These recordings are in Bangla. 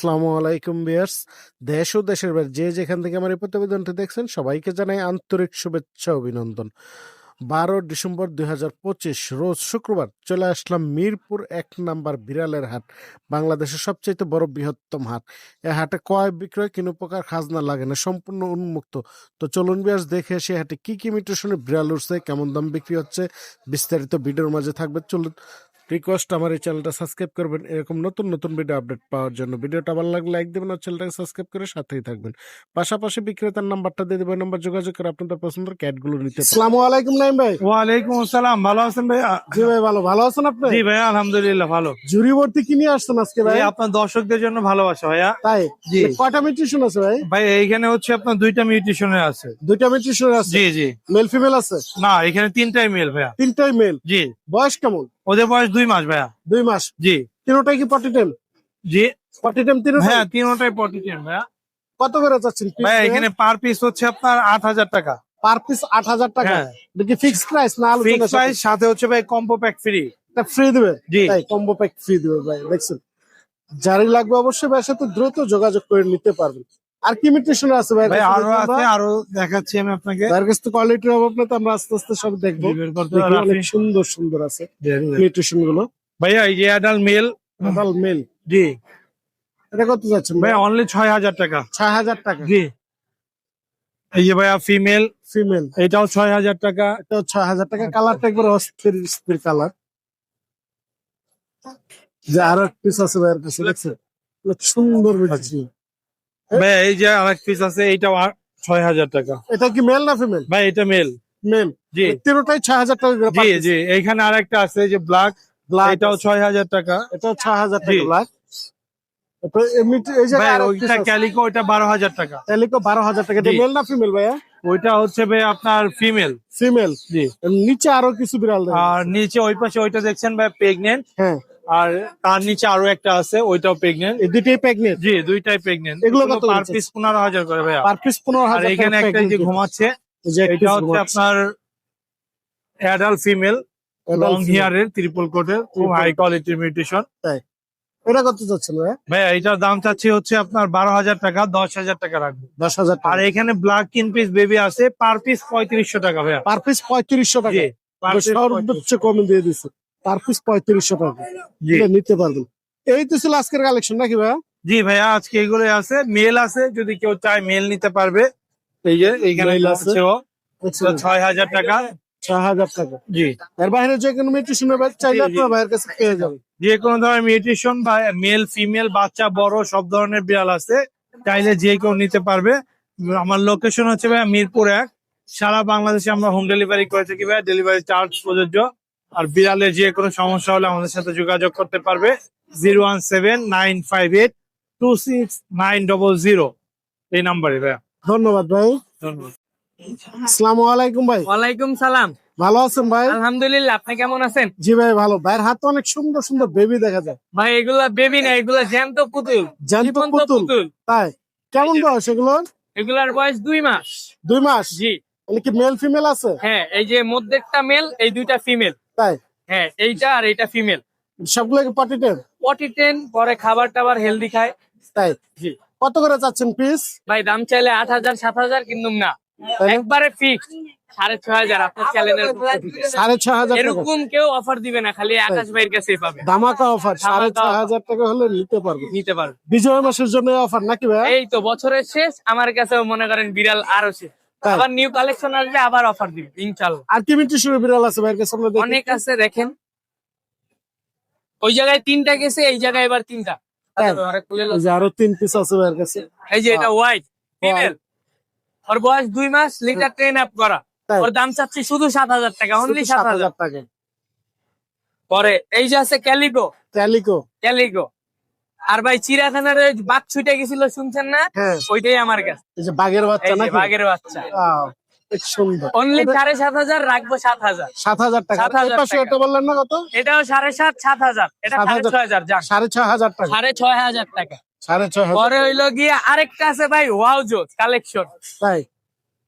আসসালামু আলাইকুম বিয়ার্স দেশ ও দেশের বাইরে যে যেখান থেকে আমার এই প্রতিবেদনটি দেখছেন, সবাইকে জানাই আন্তরিক শুভেচ্ছা অভিনন্দন। বারো ডিসেম্বর দুই হাজার পঁচিশ, রোজ শুক্রবার চলে আসলাম মিরপুর এক নাম্বার বিড়ালের হাট, বাংলাদেশের সবচেয়ে বড় বৃহত্তম হাট। এ হাটে ক্রয় বিক্রয়, কোনো প্রকার খাজনা লাগে না, সম্পূর্ণ উন্মুক্ত। তো চলুন বিয়ার্স দেখে এসে হাটে কি কি মিটেশনে বিড়াল উঠছে, কেমন দাম বিক্রি হচ্ছে, বিস্তারিত ভিডিওর মাঝে থাকবে। চলুন রিকোয়েস্ট আমার এই চ্যানেলটা সাবস্ক্রাইব করবেন। এরকম নতুন নতুন ভিডিও আপডেট পাওয়ার জন্য ভিডিওটা ভালো লাগলে লাইক দেবেন আর চ্যানেলটাকে সাবস্ক্রাইব করে সাথেই থাকবেন। পাশাপাশি বিক্রেতার নাম্বারটা দিয়ে দেবেন নাম্বার যোগাযোগ করে আপনাদের পছন্দের ক্যাটগুলো নিতে আসসালামু আলাইকুম নাইম ভাই। ওয়ালাইকুম আসসালাম ভালো আছেন ভাইয়া জি ভাই ভালো। ভালো আছেন আপনি? জি ভাইয়া আলহামদুলিল্লাহ ভালো। জুরি ভর্তি কি নিয়ে আসছেন আজকে ভাই? আপনার দর্শকদের জন্য ভালোবাসা ভাইয়া। তাই? জি। কয়টা মিউট্রিশন আছে ভাই? ভাই এইখানে হচ্ছে আপনার দুইটা মিউটিশনের আছে। দুইটা মিউট্রিশন আছে? জি জি। মেল ফিমেল আছে? না এখানে তিনটাই মেল ভাইয়া। তিনটাই মেল জি। বয়স কেমন? ওদের বয়স দুই মাস ভাইয়া। দুই মাস? জি। তিনোটাই কি পটি টেম জি। পটি টেম তিনোটাই? হ্যাঁ তিনটাই পটিটেন ভাইয়া। কত করে যাচ্ছেন ভাইয়া এখানে পার পিস হচ্ছে আপনার আট হাজার টাকা। পার পিস আট হাজার টাকা? হ্যাঁ। এটা কি ফিক্সড প্রাইস না আলোচনা ফিক্স প্রাইস সাথে হচ্ছে ভাই কম্পো প্যাক ফ্রি এটা ফ্রি দিবে? জি। তাই কম্বো প্যাক ফ্রি দিবে ভাই দেখছেন? যারই লাগবে অবশ্যই ভাইয়ের সাথে দ্রুত যোগাযোগ করে নিতে পারবেন। আর কি মিউটেশন আছে ভাই? ভাই আরও আছে আরও দেখাচ্ছি আমি আপনাকে। তার কাছে তো কোয়ালিটির অভাব না তো আমরা আস্তে আস্তে সব দেখব। অনেক সুন্দর সুন্দর আছে মিউটেশনগুলো ভাইয়া এই অ্যাডাল মেল আদাল মেল জি। এটা কত যাচ্ছেন ভাই? অনলি ছয় হাজার টাকা। ছয় হাজার টাকা। জি। এই যে ভাইয়া ফিমেল ফিমেল এটাও ছয় হাজার টাকা। এটা ছয় হাজার টাকা। কালারটা একবার অস্থির স্থির কালার যে আরও পিস আছে ভাইয়ের কাছে দেখছেন? সুন্দর বেশি ভাই এই যে আরেক পিস আছে এইটাও আর ছয় হাজার টাকা। এটা কি মেল না ফিমেল ভাই এটা মেল মেল জি। তিনটাই ছয় হাজার টাকা জি জি। এইখানে আরেকটা আছে যে ব্ল্যাক ব্ল্যাক এটাও ছয় হাজার টাকা। এটাও ছয় হাজার টাকা। ব্ল্যাক ক্যালিকো ওইটা বারো হাজার টাকা। ক্যালিকো বারো হাজার টাকা। মেল না ফিমেল ভাইয়া? ওইটা হচ্ছে ভাই আপনার ফিমেল ফিমেল জি। নিচে আরও কিছু বিড়াল আর নিচে ওই পাশে ওইটা দেখছেন ভাই প্রেগনেন্ট হ্যাঁ। আর তার নিচে আরও একটা আছে ওইটাও প্রেগনেন্ট এই দুইটাই প্রেগনেন্ট জি দুইটাই প্রেগনেন্ট এগুলো কত পার পিস পনেরো হাজার করে ভাইয়া। পার পিস পনেরো আর এখানে একটা যে। ঘুমাচ্ছে এই যে এটা হচ্ছে আপনার অ্যাডাল্ট ফিমেল লং। হেয়ারের ত্রিপল কোটের খুব হাই কোয়ালিটির মিউটেশন এটা কত যাচ্ছে ভাইয়া? ভাই এটার দাম চাচ্ছি হচ্ছে আপনার বারো হাজার টাকা দশ হাজার টাকা রাখব। দশ হাজার আর এখানে ব্ল্যাক কিন পিস বেবি আছে পার পিস পঁয়ত্রিশশো টাকা ভাইয়া। পার পিস পঁয়ত্রিশশো টাকা। সর্বোচ্চ কমে দিয়ে দিচ্ছে। পার পিস পঁয়ত্রিশশো টাকা। নিতে পারবেন। এই তো ছিল আজকের কালেকশন নাকি ভাইয়া? জি ভাইয়া আজকে এগুলো আছে। মেল আছে যদি কেউ চায় মেল নিতে পারবে। এই যে এইখানে। ও। ছয় হাজার টাকা। ছয় হাজার টাকা। জি। এর বাইরে যে কোনো মিউটেশনের বাইরে চাইলে জি, জি। আপনার ভাইয়ের কাছে পেয়ে যাবেন। যে কোনো ধরনের মিউটেশন বা মেল ফিমেল বাচ্চা বড় সব ধরনের বিড়াল আছে। চাইলে যে কেউ নিতে পারবে। আমার লোকেশন হচ্ছে ভাইয়া মিরপুর এক। সারা বাংলাদেশে আমরা হোম ডেলিভারি করে থাকি ভাইয়া? ডেলিভারি চার্জ প্রযোজ্য। আর বিড়ালের যে কোনো সমস্যা হলে আমাদের সাথে যোগাযোগ করতে পারবে। Zero one seven nine five eight two six nine double zero. এই নাম্বারে ভাইয়া। ধন্যবাদ ভাই। ধন্যবাদ। আসসালামু আলাইকুম ভাই। ওয়ালাইকুম সালাম। ভালো আছেন ভাই? আলহামদুলিল্লাহ আপনি কেমন আছেন? জি ভাই ভালো। ভাইয়ের হাতে অনেক সুন্দর সুন্দর বেবি দেখা যায়। ভাই এগুলা বেবি না এগুলা জ্যান্ত পুতুল। জ্যান্ত জীবন্ত পুতুল। পুতুল। তাই? কেমন বয়স এগুলো এগুলার বয়স দুই মাস। দুই মাস? জি। মানে কি মেল ফিমেল আছে? হ্যাঁ এই যে মেল এই দুইটা ফিমেল তাই? হ্যাঁ এইটা আর এইটা ফিমেল সবগুলো কি পটি টেন পটি টেন পরে খাবার টাবার হেলদি খায়। তাই? কত করে চাচ্ছেন পিস ভাই দাম চাইলে আট হাজার সাত হাজার কিন্তু না। একবারে ফিক্স সাড়ে ছয় হাজার আপনার চ্যানেলের সাড়ে ছয় হাজার এরকম কেউ অফার দিবে না খালি আকাশ ভাইয়ের কাছে পাবে। ধামাকা অফার সাড়ে offer। হাজার টাকা হলে নিতে পারবে। নিতে পারবে। বিজয় মাসের জন্য অফার নাকি ভাই? এই তো বছরের শেষ আমার কাছে মনে করেন বিড়াল আরও শেষ। আবার নিউ কালেকশন আসবে আবার অফার দিবে ইনশাল্লাহ আর কি শুরু বিড়াল আছে ভাইয়ের কাছে আমরা অনেক আছে দেখেন। ওই জায়গায় তিনটা গেছে এই জায়গায় এবার তিনটা। তাই। আরে তিন পিস আছে ভাইয়ের কাছে। এই যে এটা হোয়াইট ফিমেল ওর বয়স দুই মাস লিটার ট্রেন আপ করা। ওর দাম চাচ্ছি শুধু সাত হাজার টাকা অনলি সাত হাজার। টাকা। পরে এই যে আছে ক্যালিকো ক্যালিকো ক্যালিকো আর ভাই চিড়াখানার ওই বাঘ ছুটে গেছিল শুনছেন না? হ্যাঁ। ওইটাই আমার কাছে। বাঘের বাচ্চা বাঘের বাচ্চা। সুন্দর। অনলি সাড়ে সাত হাজার রাখব সাত হাজার। সাত হাজার টাকা। সাত হাজার এই পাশে টাকা। এটা বললেন না কত? এটাও সাড়ে সাত সাত হাজার। এটা সাড়ে ছয় হাজার সাড়ে ছয় হাজার টাকা। সাড়ে ছয় হাজার টাকা। সাড়ে ছয় পরে হইল গিয়ে আরেকটা আছে ভাই ওয়াও জোস কালেকশন। তাই?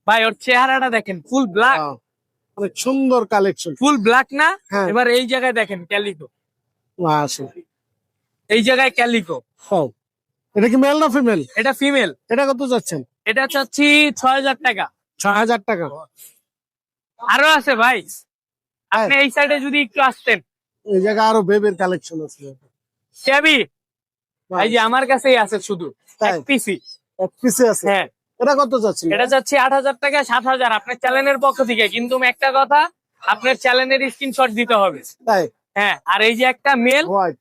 ভাই ওর চেহারাটা দেখেন ফুল ব্ল্যাক অনেক সুন্দর কালেকশন। ফুল ব্ল্যাক না? হ্যাঁ। এবার এই জায়গায় দেখেন ক্যালিকো এই জায়গায় ক্যালিকো। হও। এটা কি মেল না ফিমেল এটা ফিমেল এটা কত যাচ্ছেন এটা চাচ্ছি ছয় হাজার টাকা। ছয় হাজার টাকা। আরও আছে ভাই। আপনি এই সাইডে যদি একটু আসতেন। এই জায়গায় আরও বেবের কালেকশন আছে। চাবি এই যে আমার কাছেই আছে শুধু? এক পিসি এক পিসে আছে? হ্যাঁ। এটা কত যাচ্ছেন এটা যাচ্ছে আট হাজার টাকা সাত হাজার। আপনার চ্যানেলের পক্ষ থেকে। কিন্তু একটা কথা আপনার চ্যানেলের স্ক্রিনশট দিতে হবে। তাই? হ্যাঁ। আর এই যে একটা মেল হোয়াইট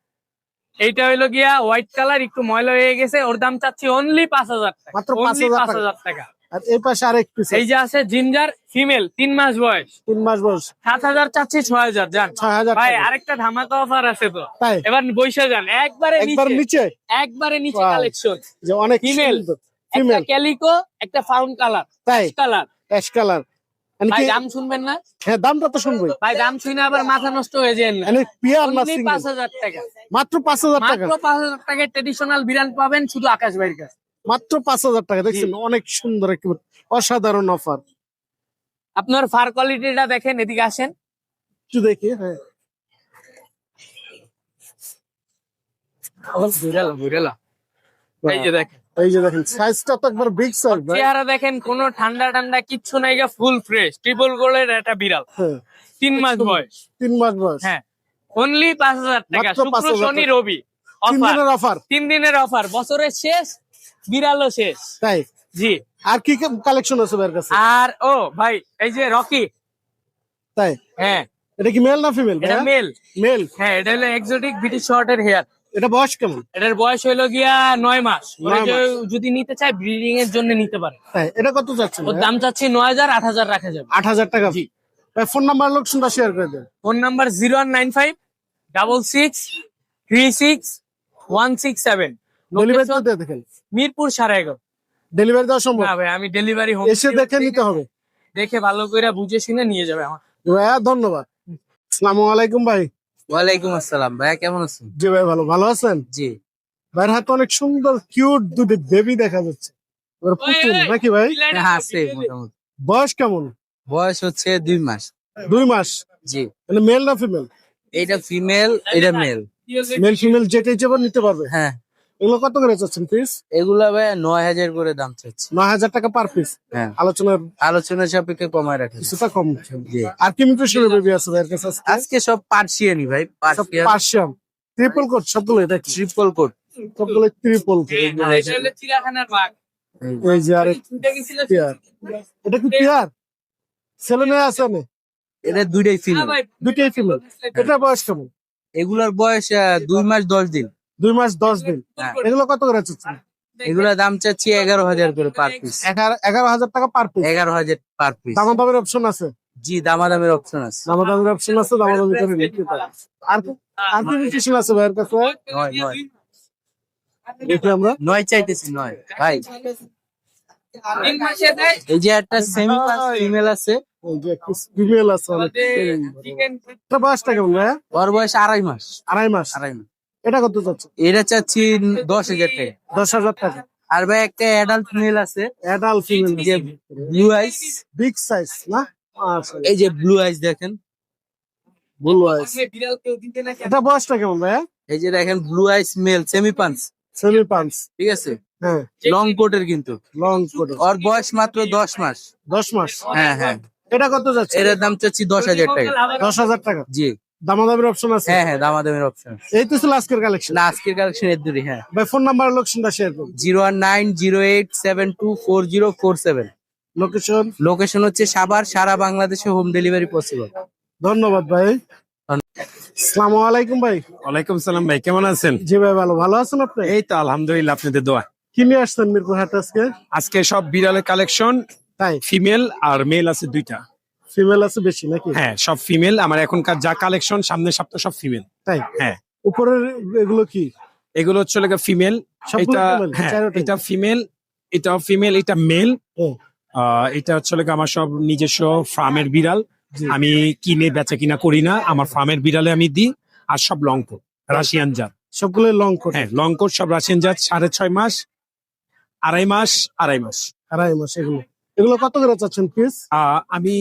এইটা হইল গিয়া হোয়াইট কালার একটু ময়লা হয়ে গেছে। ওর দাম চাচ্ছি অনলি পাঁচ হাজার টাকা। মাত্র অনলি 5,000 পাঁচ হাজার টাকা। আর এই পাশে আরেক পিস এই যে আছে জিঞ্জার ফিমেল তিন মাস বয়স। তিন মাস বয়স। সাত হাজার চাচ্ছি ছয় হাজার যান ভাই আরেকটা ধামাকা অফার আছে তো। এবার বৈশা যান। একবারে একবার নিচে। একবারে নিচে. কালেকশন যে অনেক। ফিমেল ক্যালিকো একটা fawn colour colour ash colour ভাই দাম শুনবেন না? হ্যাঁ দামটা তো শুনবই। ভাই দাম শুনে আবার মাথা নষ্ট হয়ে পিয়ার না পাঁচ হাজার টাকা। মাত্র পাঁচ হাজার টাকা। মাত্র পাঁচ হাজার টাকায় ট্রেডিশনাল বিরান পাবেন শুধু আকাশ ভাইয়ের কাছে। মাত্র পাঁচ হাজার টাকা। দেখছেন অনেক সুন্দর অসাধারণ অফার আপনার ফার কোয়ালিটিটা দেখেন এদিকে আসেন। একটু দেখি হ্যাঁ। ঘুরেলা ঘুরেলা এই যে দেখেন এই যে দেখেন সাইজটা তো একবার বিগ সাইজ চেহারা দেখেন কোনো ঠান্ডা ঠান্ডা কিচ্ছু নাই ফুল ফ্রেশ ট্রিপল গোলের একটা বিড়াল। হ্যাঁ। তিন মাস বয়স। তিন মাস বয়স। হ্যাঁ। অনলি পাঁচ হাজার টাকা। শুক্র শনি রবি। অফার দিনের অফার তিন দিনের অফার বছরের শেষ বিড়ালও শেষ। তাই? জি। আর কি কালেকশন আছে ভাইয়ের কাছে? আর ও ভাই এই যে রকি। তাই? হ্যাঁ। এটা কি মেল না ফিমেল এটা মেল মেল হ্যাঁ এটা হলো এক্সোটিক ব্রিটিশ শর্টের হেয়ার এটা বয়স কেমন? এটার বয়স হলো গিয়া নয় মাস। যদি নিতে চায় ব্রিডিং এর জন্য নিতে পারে। তাই এটা কত যাচ্ছে ওর দাম চাচ্ছি নয় হাজার আট হাজার রাখা যাবে। আট হাজার টাকা। ভাই ফোন নাম্বার লোকেশনটা শেয়ার করে দেন। Phone number zero one nine five double six three six one six seven delivery তো দেখেন। মিরপুর সাড়ে এগারো ডেলিভারি দেওয়া সম্ভব? না ভাই আমি ডেলিভারি হোম এসে দেখে নিতে হবে। দেখে ভালো করে বুঝে শুনে নিয়ে যাবে আমার। ভাইয়া ধন্যবাদ। আসসালামু আলাইকুম ভাই। ওয়ালাইকুম আসসালাম। ভাইয়া কেমন আছেন? জি ভাই ভালো। ভালো আছেন? জি। ভাইয়ের হাতে অনেক সুন্দর কিউট দুটি বেবি দেখা যাচ্ছে। এবার পুতুল। নাকি ভাই? হ্যাঁ আছে মোটামুটি। বয়স কেমন? বয়স হচ্ছে দুই মাস। দুই মাস? জি। মানে মেল না ফিমেল এইটা ফিমেল এটা মেল মেল ফিমেল যেটাই যাবার নিতে পারবে। হ্যাঁ। এগুলো কত করে চাচ্ছেন পিস এগুলা ভাইয়া নয় হাজার করে দাম চাচ্ছে নয় হাজার টাকা পার পিস হ্যাঁ। আলোচনার আলোচনা সাপেক্ষে কমায় রাখেন কিছুটা কম আর কি মিউটেশনের বেবি আছে ভাইয়ের কাছে? আজকে? আজকে সব পার্সিয়ানি ভাই পার্সিয়ান ট্রিপল কোট সবগুলো এটা ট্রিপল কোট সবগুলো ট্রিপল যে। পেয়ার। এটা কি পেয়ার? ছেলে মেয়ে আছে না? এটা দুইটাই ফিমেল দুইটাই ফিমেল এটা বয়স কেমন? এগুলার বয়স দুই মাস দশ দিন। দুই মাস দশ দিন। হ্যাঁ। এগুলো কত করে চাচ্ছেন এগুলা দাম চাচ্ছি এগারো হাজার করে পার পিস এগারো এগারো হাজার টাকা পার পিস এগারো হাজার পার পিস দামা দামের অপশন আছে? জি দামাদামের অপশন আছে। দামা দামের অপশন আছে দামা দামি করে নিতে পারেন আর আর কি মিউটেশন আছে ভাইয়ের কাছে? নয় নয়। দেখি আমরা। নয় চাইতেছি নয়। ভাই। তিন মাসে দেয়? এই যে একটা সেমি ফিমেল আছে। এই যে ফিমেল আছে অনেক বয়সটা কেমন ভাইয়া? ওর বয়স আড়াই মাস। আড়াই মাস। আড়াই মাস। এটা কত চাচ্ছে এটা চাচ্ছি দশ হাজার টাকা। দশ হাজার টাকা। আর ভাই একটা অ্যাডাল্ট মেল আছে। অ্যাডাল্ট ফিমেল যে ব্লু আইস বিগ সাইজ না? আচ্ছা। এই যে ব্লু আইস দেখেন। ব্লু আইস বিড়াল কেউ দিতে না এটা বয়সটা কেমন ভাইয়া? এই যে দেখেন blue eyes male semi punch semi পাঁচ ঠিক আছে? হ্যাঁ। লং কোটের কিন্তু। লং কোট ওর বয়স মাত্র দশ মাস। দশ মাস? হ্যাঁ হ্যাঁ। এটা কত যাচ্ছে? এটার দাম চাচ্ছি দশ হাজার টাকা। দশ হাজার টাকা। জি। দামাদামের অপশন আছে? হ্যাঁ হ্যাঁ দামাদামের অপশন এই তো ছিল আজকের কালেকশন না আজকের কালেকশন এর দূরে হ্যাঁ। ভাই ফোন নাম্বার লোকেশনটা শেয়ার করুন। Zero one nine zero eight seven two four zero four seven. Location location হচ্ছে সাভার সারা বাংলাদেশে হোম ডেলিভারি পসিবল ধন্যবাদ ভাই। আসসালামু আলাইকুম ভাই। ওয়ালাইকুম সালাম ভাই কেমন আছেন? জি ভাই ভালো। ভালো আছেন আপনি? এই তো আলহামদুলিল্লাহ আপনাদের দোয়া। কি নিয়ে আসছেন মিরপুর হাট আজকে? আজকে সব বিড়ালের কালেকশন তাই? ফিমেল আর মেল আছে দুইটা। ফিমেল আছে বেশি নাকি? হ্যাঁ সব ফিমেল আমার এখনকার যা কালেকশন সামনের সপ্তাহ সব ফিমেল তাই? হ্যাঁ। উপরের এগুলো কি? এগুলো হচ্ছে ফিমেল এটা? হ্যাঁ? এটা ফিমেল এটা ফিমেল এটা মেল। এটা হচ্ছে লাগে আমার সব নিজস্ব ফার্মের বিড়াল। আমি কিনে বেচা কিনা করি না। আমার ফার্মের বিড়ালে আমি দিই আর সব লং কোট রাশিয়ান জাত। সবগুলো লং কোট হ্যাঁ লং কোট সব রাশিয়ান জাত সাড়ে ছয় মাস আড়াই মাস আড়াই মাস। আড়াই মাস এগুলো। এগুলো কত করে চাচ্ছেন পিস আমি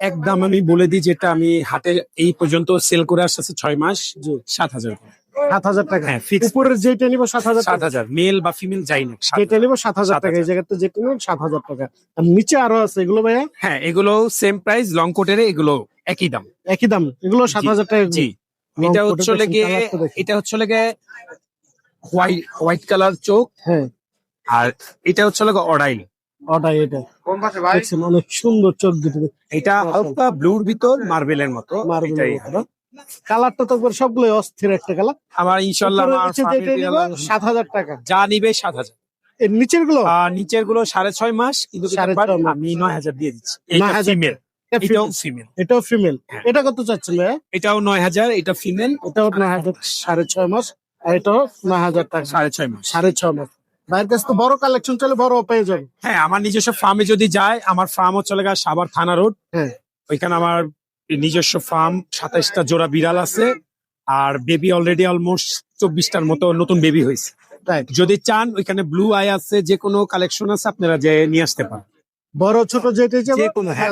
একদম আমি বলে দিই যেটা আমি হাতে এই পর্যন্ত সেল করে আসতেছে ছয় মাস জি। সাত হাজার করে। সাত হাজার টাকা। হ্যাঁ ফিক্স উপরের যেটা নিবো সাত হাজার সাত হাজার মেল বা ফিমেল যাই না যেটা নিবো সাত হাজার টাকা এই জায়গাতে সাত হাজার টাকা। আর নিচে আরও আছে এগুলো ভাইয়া? হ্যাঁ এগুলো সেম প্রাইস লং কোটের এগুলো একই দাম। একই দাম এগুলো সাত হাজার টাকা। জি। এটা হচ্ছে লেগে এটা হচ্ছে লেগে হোয়াইট হোয়াইট কালার চোখ। হ্যাঁ। আর এটা হচ্ছে লেগে ওটাই এটা। দেখছেন অনেক সুন্দর চোখ দুটো। এটা হালকা ব্লুর ভিতর মার্বেলের মতো। মার্বেল এটাই। কালারটা তো একবার সবগুলো অস্থির একটা কালার। আমার ইনশাল্লাহ সাত হাজার টাকা। যা নিবে সাত হাজার। এর নিচেরগুলো আর নিচেরগুলো সাড়ে ছয় মাস কিন্তু সাড়ে ছয় মাস। আমি নয় হাজার দিয়ে দিচ্ছি। নয় এটা হাজার ফিমেল এটাও ফিমেল এটাও ফিমেল হ্যাঁ। এটা কত চাচ্ছেন এটাও নয় হাজার এটা ফিমেল এটাও নয় হাজার সাড়ে ছয় মাস আর এটাও নয় হাজার টাকা। সাড়ে ছয় মাস। সাড়ে ছয় মাস। ভাইয়ের কাছে তো বড় কালেকশন চলে বড় পেয়ে যাবে হ্যাঁ আমার নিজস্ব ফার্মে যদি যায় আমার সাবার থানা রোড হ্যাঁ। ওইখানে আমার নিজস্ব ফার্ম সাতাইশটা জোড়া বিড়াল আছে আর বেবি অলরেডি অলমোস্ট চব্বিশটার মতো নতুন বেবি হয়েছে. যদি চান ওইখানে ব্লু আই আছে যে কোনো কালেকশন আছে আপনারা যে নিয়ে আসতে পারেন বড় ছোট যেটাই যে কোনো, হ্যাঁ।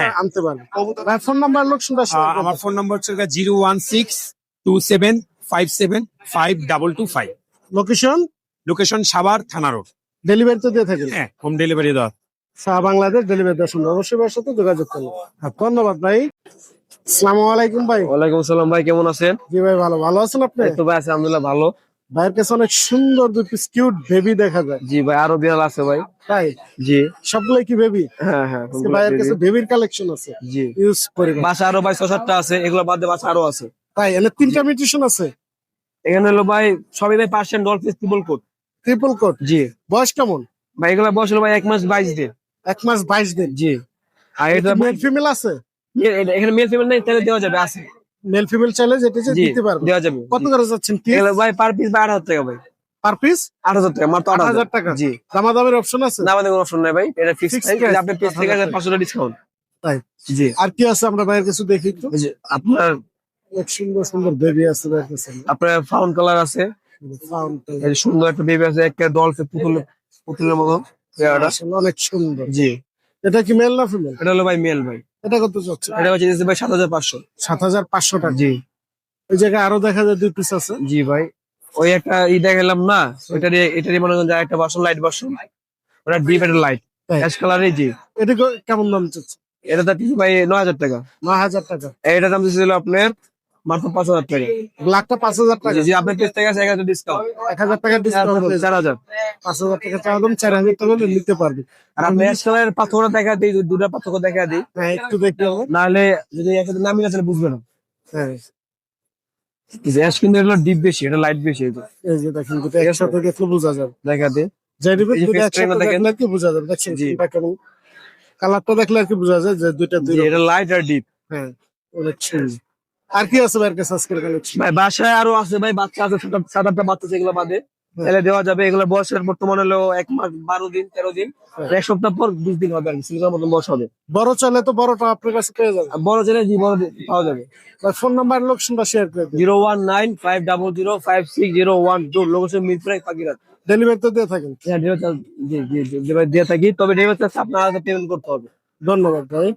হ্যাঁ। আনতে পারেন ভাই ফোন নাম্বার লোক আমার ফোন নম্বর হচ্ছে zero one six two seven five seven five double two five location location Savar থানা রোড ডেলিভারি তো দিয়ে থাকেন। হ্যাঁ হোম ডেলিভারি দেওয়া। সাহা বাংলাদেশ ডেলিভারি দেওয়ার শুনবে অবশ্যই ভাইয়ের সাথে যোগাযোগ করুন। হ্যাঁ, ধন্যবাদ ভাই। আসসালামু আলাইকুম ভাই। ওয়ালাইকুম আসসালাম ভাই কেমন আছেন? জি ভাই ভালো। ভালো আছেন আপনি? তো ভাই আছে আলহামদুলিল্লাহ ভালো। ভাইয়ের কাছে অনেক সুন্দর দুই পিস কিউট বেবি দেখা যায়। জি ভাই আরও বিড়াল আছে ভাই। তাই? জি। সবগুলোই কি বেবি হ্যাঁ হ্যাঁ ভাইয়ের কাছে বেবির কালেকশন আছে। জি। ইউজ করে। বাসা আরও ভাই ছয় সাতটা আছে। এগুলো বাদে বাসা আরও আছে। তাই? এনে তিনটা মিউটেশন আছে। এখানে হলো ভাই সবই ভাই percent doll face triple coat triple coat জি। বয়স কেমন? ভাই এগুলো বয়স হলো ভাই এক মাস বাইশ দিন। এক মাস বাইশ দিন? জি। আর এটা মেল ফিমেল আছে? এখানে মেল ফিমেল নেই তাহলে দেওয়া যাবে আছে। মেল ফিমেল চাইলে যেটা চাই দিতে পারবে। দেওয়া যাবে। কত করে যাচ্ছেন কি ভাই পার পিস আট হাজার টাকা ভাই। পার পিস আট হাজার টাকা মাত্র আট আট হাজার হাজার টাকা। জি। দামা দামের অপশন আছে? আমাদের কোনো অপশন নাই ভাই এটা ফিক্স প্রাইস price, আপনার থেকে 8,000 পাঁচশো টাকা ডিসকাউন্ট তাই। জি। আর কি আছে আমরা ভাইয়ের কাছে দেখি একটু? আপনার অনেক সুন্দর সুন্দর বেবি আছে আপনার ফাউন্ড কালার আছে? সুন্দর একটা বেবি আছে একটা ডলফিন পুতুলের পুতুলের মতো অনেক সুন্দর। জি। এটা কি মেল না ফিমেল এটা হলো ভাই মেল ভাই। এটা কত যাচ্ছে? এটা হচ্ছে ভাই সাত হাজার পাঁচশো। সাত হাজার পাঁচশো টাকা। জি। ওই জায়গায় আরও দেখা যায় দুই পিস আছে। জি ভাই। ওই একটা ই দেখালাম না? ওইটারই এটারই মনে করেন একটা বাসন লাইট বাসন। ওটা ডিপ একটা লাইট। অ্যাশ কালারই জি। এটা কেমন দাম চাচ্ছে? এটা দিচ্ছে ভাই নয় হাজার টাকা। নয় হাজার টাকা। এটা দাম দিচ্ছিল আপনার মাত্র পাঁচ হাজার টাকা। ব্ল্যাকটা পাঁচ হাজার টাকা। জি আপনার পেজ থেকে আছে এক হাজার ডিসকাউন্ট এক হাজার টাকা ডিসকাউন্ট চার হাজার পাঁচ হাজার টাকা দাম চার হাজার টাকা নিতে পারবে। আর আপনি অ্যাশ কালারের পাথরটা দেখা দিই দুটা পার্থক্য দেখা দিই। হ্যাঁ একটু দেখতে হবে নাহলে যদি একসাথে নামি না তাহলে বুঝবে না হ্যাঁ অ্যাশ কিন্তু এগুলো ডিপ বেশি এটা লাইট বেশি এই এই যে দেখেন একসাথে দেখলে বোঝা যাবে। দেখা দিই। যাই দিবে যে দুটো একসাথে দেখলে আর কি বোঝা যাবে। দেখছেন জি। কালারটা দেখলে আর কি বোঝা যায় যে দুইটা দুই এটা লাইট আর ডিপ হ্যাঁ অনেক সুন্দর। আর কি আছে ভাইয়ের কাছে আজকের কালেকশন ভাই বাসায় আরও আছে ভাই বাচ্চা আছে সাত আটটা বাচ্চা বাদে। হ্যাঁ। তাহলে দেওয়া যাবে এগুলো বয়সের বর্তমানে হলো এক মাস বারো দিন তেরো দিন। হ্যাঁ। এক সপ্তাহ পর বিশ দিন হবে আর কি মতন বয়স হবে। বড় চাইলে তো বড়টা আপনার কাছে পেয়ে যাবে। বড় ছেলে জি বড় পাওয়া যাবে। ফোন নাম্বার লোকেশনটা শেয়ার করে zero one nine five double zero five six zero one two location মিরপুরে পাখিরাত ডেলিভারি তো দিয়ে থাকেন। হ্যাঁ ডেলিভারি দিয়ে থাকি তবে ডেলিভারি চার্জ আপনার পেমেন্ট করতে হবে। ধন্যবাদ ভাই।